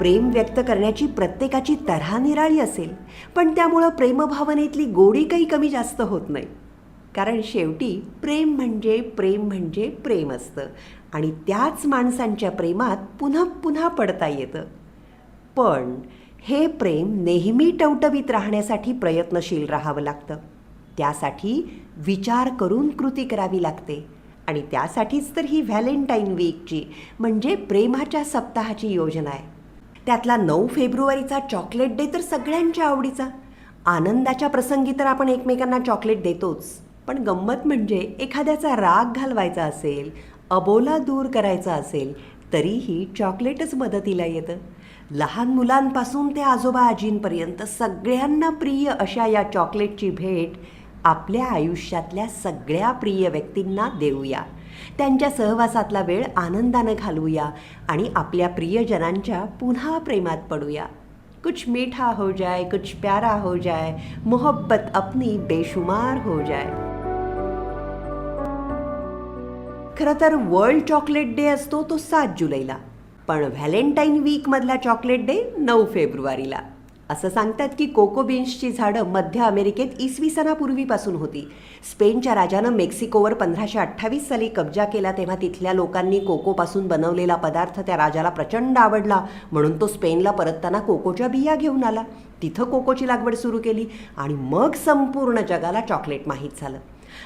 प्रेम व्यक्त करण्याची प्रत्येकाची तऱ्हा निराळी असेल पण त्यामुळं प्रेमभावनेतली गोडी काही कमी जास्त होत नाही. कारण शेवटी प्रेम म्हणजे प्रेम म्हणजे प्रेम असतं आणि त्याच माणसांच्या प्रेमात पुन्हा पुन्हा पडता येतं. पण हे प्रेम नेहमी टवटवीत राहण्यासाठी प्रयत्नशील राहावं लागतं. त्यासाठी विचार करून कृती करावी लागते आणि त्यासाठीच तर ही व्हॅलेंटाईन वीकची म्हणजे प्रेमाच्या सप्ताहाची योजना आहे. त्यातला नऊ फेब्रुवारीचा चॉकलेट डे तर सगळ्यांच्या आवडीचा. आनंदाच्या प्रसंगी तर आपण एकमेकांना चॉकलेट देतोच. पण गंमत म्हणजे एखाद्याचा राग घालवायचा असेल अबोला दूर करायचा असेल तरीही चॉकलेटच मदतीला येतं. लहान मुलांपासून ते आजोबा आजींपर्यंत सगळ्यांना प्रिय अशा या चॉकलेटची भेट आपल्या आयुष्यातल्या सगळ्या प्रिय व्यक्तींना देऊया. त्यांच्या सहवासातला वेळ आनंदानं घालवूया आणि आपल्या प्रियजनांच्या पुन्हा प्रेमात पडूया. कुछ मीठा हो जाए कुछ प्यारा हो जाए मोहब्बत अपनी बेशुमार हो जाए खरं तर वर्ल्ड चॉकलेट डे असतो तो सात जुलैला पण व्हॅलेंटाईन वीकमधला चॉकलेट डे नऊ फेब्रुवारीला. असं सांगतात की कोको बीन्सची झाडं मध्य अमेरिकेत इसवी सणापूर्वीपासून होती. स्पेनच्या राजानं मेक्सिकोवर पंधराशे अठ्ठावीस साली कब्जा केला तेव्हा तिथल्या लोकांनी कोकोपासून बनवलेला पदार्थ त्या राजाला प्रचंड आवडला म्हणून तो स्पेनला परतताना कोकोच्या बिया घेऊन आला. तिथं कोकोची लागवड सुरू केली आणि मग संपूर्ण जगाला चॉकलेट माहीत झालं.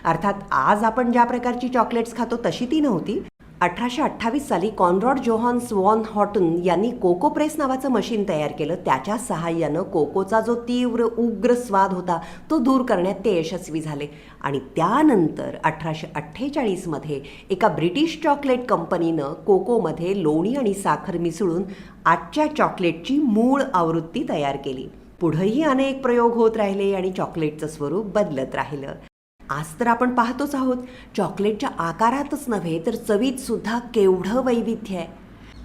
अर्थात आज आपण ज्या प्रकारची चॉकलेट्स खातो तशी ती नव्हती. अठराशे अठ्ठावीस साली कॉनरॉड जोहॉन्स स्वॉन हॉटन यांनी कोको प्रेस नावाचं मशीन तयार केलं. त्याच्या सहाय्यानं कोकोचा जो तीव्र उग्र स्वाद होता तो दूर करण्यात ते यशस्वी झाले. आणि त्यानंतर अठराशे अठ्ठेचाळीसमध्ये एका ब्रिटिश चॉकलेट कंपनीनं कोकोमध्ये लोणी आणि साखर मिसळून आजच्या चॉकलेटची मूळ आवृत्ती तयार केली. पुढंही अनेक प्रयोग होत राहिले आणि चॉकलेटचं स्वरूप बदलत राहिलं. आज तर आपण पाहतोच आहोत चॉकलेटच्या आकारातच नव्हे तर चवीत सुद्धा केवढं वैविध्य आहे.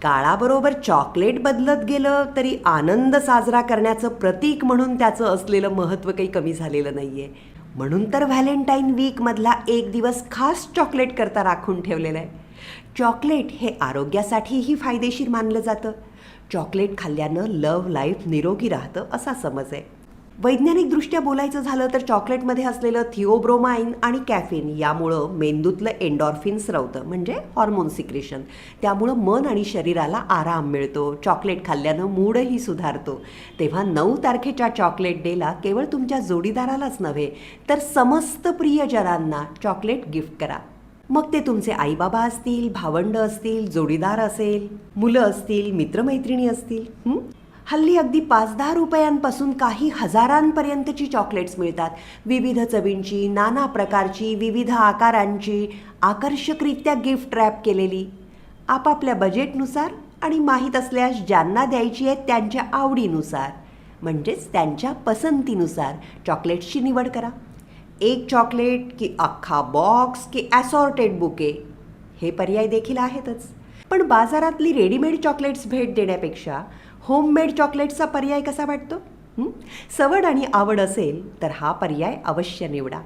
काळाबरोबर चॉकलेट बदलत गेलं तरी आनंद साजरा करण्याचं प्रतीक म्हणून त्याचं असलेलं महत्त्व काही कमी झालेलं नाही आहे म्हणून तर व्हॅलेंटाईन वीकमधला एक दिवस खास चॉकलेट करता राखून ठेवलेला आहे. चॉकलेट हे आरोग्यासाठीही फायदेशीर मानलं जातं. चॉकलेट खाल्ल्यानं लव लाईफ निरोगी राहतं असा समज आहे. वैज्ञानिकदृष्ट्या बोलायचं झालं तर चॉकलेटमध्ये असलेलं थिओब्रोमाइन आणि कॅफिन यामुळं मेंदूतलं एन्डॉर्फिन स्रवतं म्हणजे हॉर्मोन सिक्रेशन त्यामुळं मन आणि शरीराला आराम मिळतो. चॉकलेट खाल्ल्यानं मूडही सुधारतो. तेव्हा नऊ तारखेच्या चॉकलेट डेला केवळ तुमच्या जोडीदारालाच नव्हे तर समस्त प्रियजनांना चॉकलेट गिफ्ट करा. मग ते तुमचे आईबाबा असतील भावंड असतील जोडीदार असेल मुलं असतील मित्रमैत्रिणी असतील हल्ली अगदी पाच दहा रुपयांपासून काही हजारांपर्यंतची चॉकलेट्स मिळतात. विविध चवींची नाना प्रकारची विविध आकारांची आकर्षकरित्या गिफ्ट रॅप केलेली. आपापल्या बजेटनुसार आणि माहीत असल्यास ज्यांना द्यायची आहेत त्यांच्या आवडीनुसार म्हणजेच त्यांच्या पसंतीनुसार चॉकलेट्सची निवड करा. एक चॉकलेट की अख्खा बॉक्स की ॲसॉर्टेड बुके हे पर्याय देखील आहेतच. पण बाजारातली रेडीमेड चॉकलेट्स भेट देण्यापेक्षा होममेड चॉकलेटचा पर्याय कसा वाटतो? सवड आणि आवड असेल तर हा पर्याय अवश्य निवडा.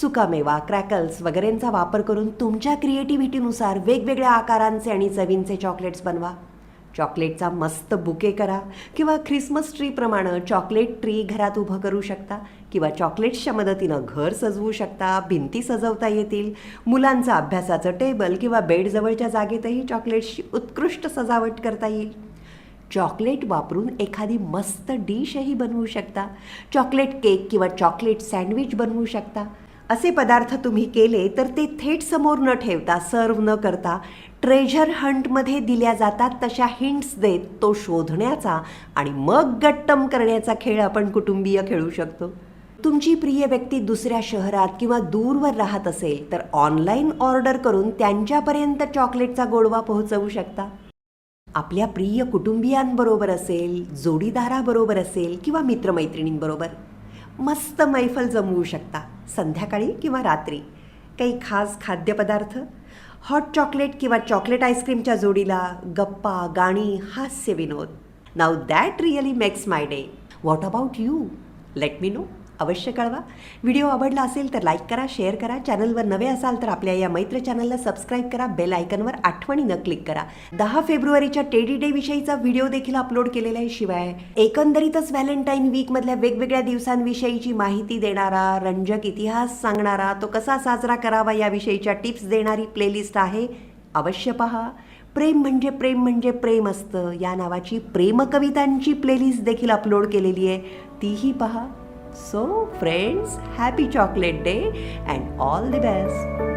सुकामेवा क्रॅकल्स वगैरेंचा वापर करून तुमच्या क्रिएटिव्हिटीनुसार वेगवेगळ्या आकारांचे आणि चवींचे चॉकलेट्स बनवा. चॉकलेटचा मस्त बुके करा किंवा ख्रिसमस ट्रीप्रमाणे चॉकलेट ट्री घरात उभं करू शकता किंवा चॉकलेट्सच्या मदतीनं घर सजवू शकता भिंती सजवता येतील मुलांचा अभ्यासाचं टेबल किंवा बेडजवळच्या जागेतही चॉकलेट्सची उत्कृष्ट सजावट करता येईल. चॉकलेट वापरून एखादी मस्त डिशही बनवू शकता. चॉकलेट केक किंवा चॉकलेट सँडविच बनवू शकता. असे पदार्थ तुम्ही केले तर ते थेट समोर न ठेवता सर्व न करता ट्रेझर हंटमध्ये दिल्या जातात तशा हिंट्स देत तो शोधण्याचा आणि मग गट्टम करण्याचा खेळ आपण कुटुंबीय खेळू शकतो. तुमची प्रिय व्यक्ती दुसऱ्या शहरात किंवा दूरवर राहत असेल तर ऑनलाईन ऑर्डर करून त्यांच्यापर्यंत चॉकलेटचा गोडवा पोहोचवू शकता. आपल्या प्रिय कुटुंबियांबरोबर असेल जोडीदाराबरोबर असेल किंवा मित्रमैत्रिणींबरोबर मस्त मैफल जमवू शकता संध्याकाळी किंवा रात्री. काही खास खाद्यपदार्थ? हॉट चॉकलेट किंवा चॉकलेट आईस्क्रीमच्या जोडीला गप्पा गाणी हास्य विनोद. Now that really makes my day what about you let me know अवश्य कळवा. व्हिडिओ आवडला असेल तर लाईक करा शेअर करा. चॅनलवर नवे असाल तर आपल्या या मैत्र चॅनलला सबस्क्राईब करा. बेल आयकनवर आठवणीनं क्लिक करा. दहा फेब्रुवारीच्या टेडी डे विषयीचा व्हिडिओ देखील अपलोड केलेला आहे शिवाय एकंदरीतच व्हॅलेंटाईन वीकमधल्या वेगवेगळ्या दिवसांविषयीची माहिती देणारा रंजक इतिहास सांगणारा तो कसा साजरा करावा याविषयीच्या टिप्स देणारी प्लेलिस्ट आहे. अवश्य पहा. प्रेम म्हणजे प्रेम म्हणजे प्रेम असतं. या नावाची प्रेमकवितांची प्लेलिस्ट देखील अपलोड केलेली आहे. तीही पहा. So, friends, happy chocolate day and all the best.